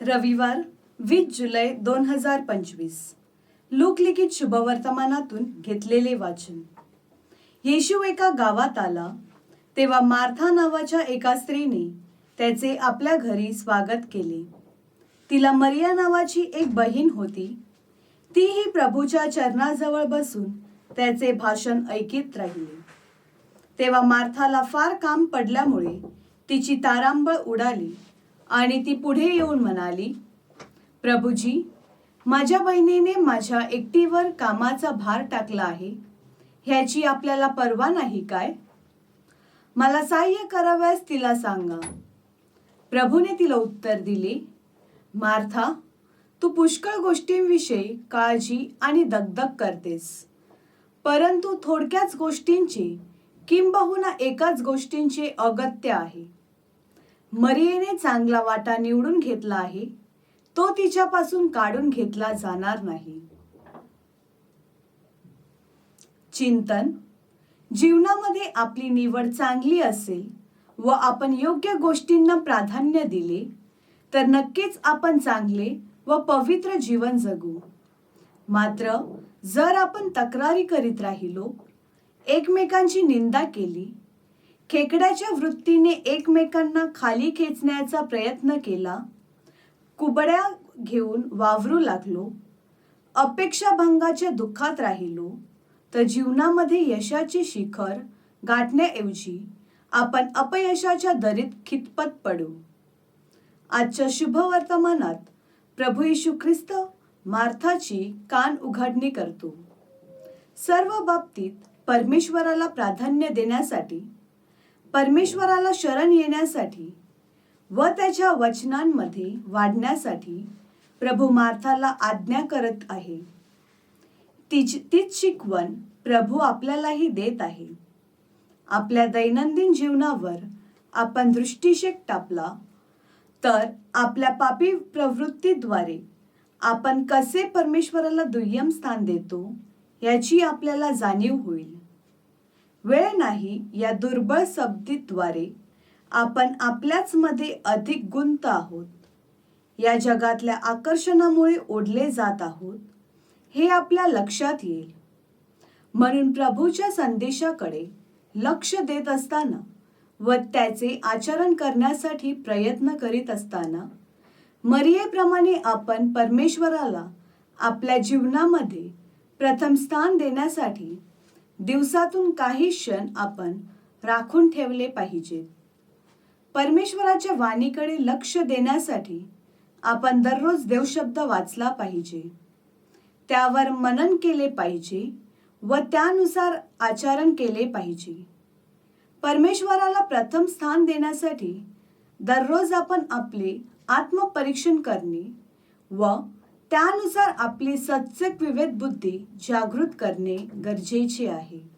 रविवार वीस जुलै दोन हजार पंचवीस. लोकलिखित शुभवर्तमानातून घेतलेले वाचन. येशू एका गावात आला तेव्हा मार्था नावाच्या एका स्त्रीने त्याचे आपल्या घरी स्वागत केले. तिला मरिया नावाची एक बहीण होती. तीही प्रभूच्या चरणाजवळ बसून त्याचे भाषण ऐकित राहिले. तेव्हा मार्थाला फार काम पडल्यामुळे तिची तारांबळ उडाली. आणि ती पुढे येऊन म्हणाली प्रभूजी माझ्या बहिणीने माझ्या एकटीवर कामाचा भार टाकला आहे. ह्याची आपल्याला पर्वा नाही काय? मला सहाय्य कराव्यास तिला सांगा. प्रभूने तिला उत्तर दिले मार्था तू पुष्कळ गोष्टींविषयी काळजी आणि दगदग करतेस. परंतु थोडक्याच गोष्टींची किंबहुना एकाच गोष्टींचे अगत्य आहे. मरियेने चांगला वाटा निवडून घेतला आहे तो तिच्यापासून काढून घेतला जाणार नाही. चिंतन जीवनामध्ये आपली निवड चांगली असेल व आपण योग्य गोष्टींना प्राधान्य दिले तर नक्कीच आपण चांगले व पवित्र जीवन जगू. मात्र जर आपण तक्रारी करीत राहिलो एकमेकांची निंदा केली खेकड्याच्या वृत्तीने एकमेकांना खाली खेचण्याचा प्रयत्न केला. कुबड्या घेऊन वावरू लागलो. अपेक्षाभंगाच्या दुःखात राहिलो. तर जीवनामध्ये यशाचे शिखर गाठण्याऐवजी आपण अपयशाच्या दरीत खितपत पडू. आजच्या शुभ वर्तमानात प्रभू येशू ख्रिस्त मार्थाची कान उघडणी करतो. सर्व बाबतीत परमेश्वराला प्राधान्य देण्यासाठी परमेश्वराला शरण येण्यासाठी व त्याच्या वचनांमध्ये वाढण्यासाठी प्रभू मार्थाला आज्ञा करत आहे. तीच तीच शिकवण प्रभू आपल्यालाही देत आहे. आपल्या दैनंदिन जीवनावर आपण दृष्टीशेक टापला तर आपल्या पापी प्रवृत्तीद्वारे आपण कसे परमेश्वराला दुय्यम स्थान देतो याची आपल्याला जाणीव होईल. वेळ नाही या दुर्बळ शब्दीद्वारे आपण आपल्याच मध्ये अधिक गुंत आहोत. या जगातल्या आकर्षणामुळे ओढले जात आहोत. हे आपल्या लक्षात येईल. म्हणून प्रभूच्या संदेशाकडे लक्ष देत असताना व त्याचे आचरण करण्यासाठी प्रयत्न करीत असताना मरियेप्रमाणे आपण परमेश्वराला आपल्या जीवनामध्ये प्रथम स्थान देण्यासाठी दिवसातून काही क्षण आपण राखून ठेवले पाहिजेत. परमेश्वराच्या वाणीकडे लक्ष देण्यासाठी आपण दररोज देवशब्द वाचला पाहिजे. त्यावर मनन केले पाहिजे व त्यानुसार आचरण केले पाहिजे. परमेश्वराला प्रथम स्थान देण्यासाठी दररोज आपण आपले आत्मपरीक्षण करणे व त्यानुसार आपली सत्सक विवेक बुद्धी जागृत करणे गरजेचे आहे.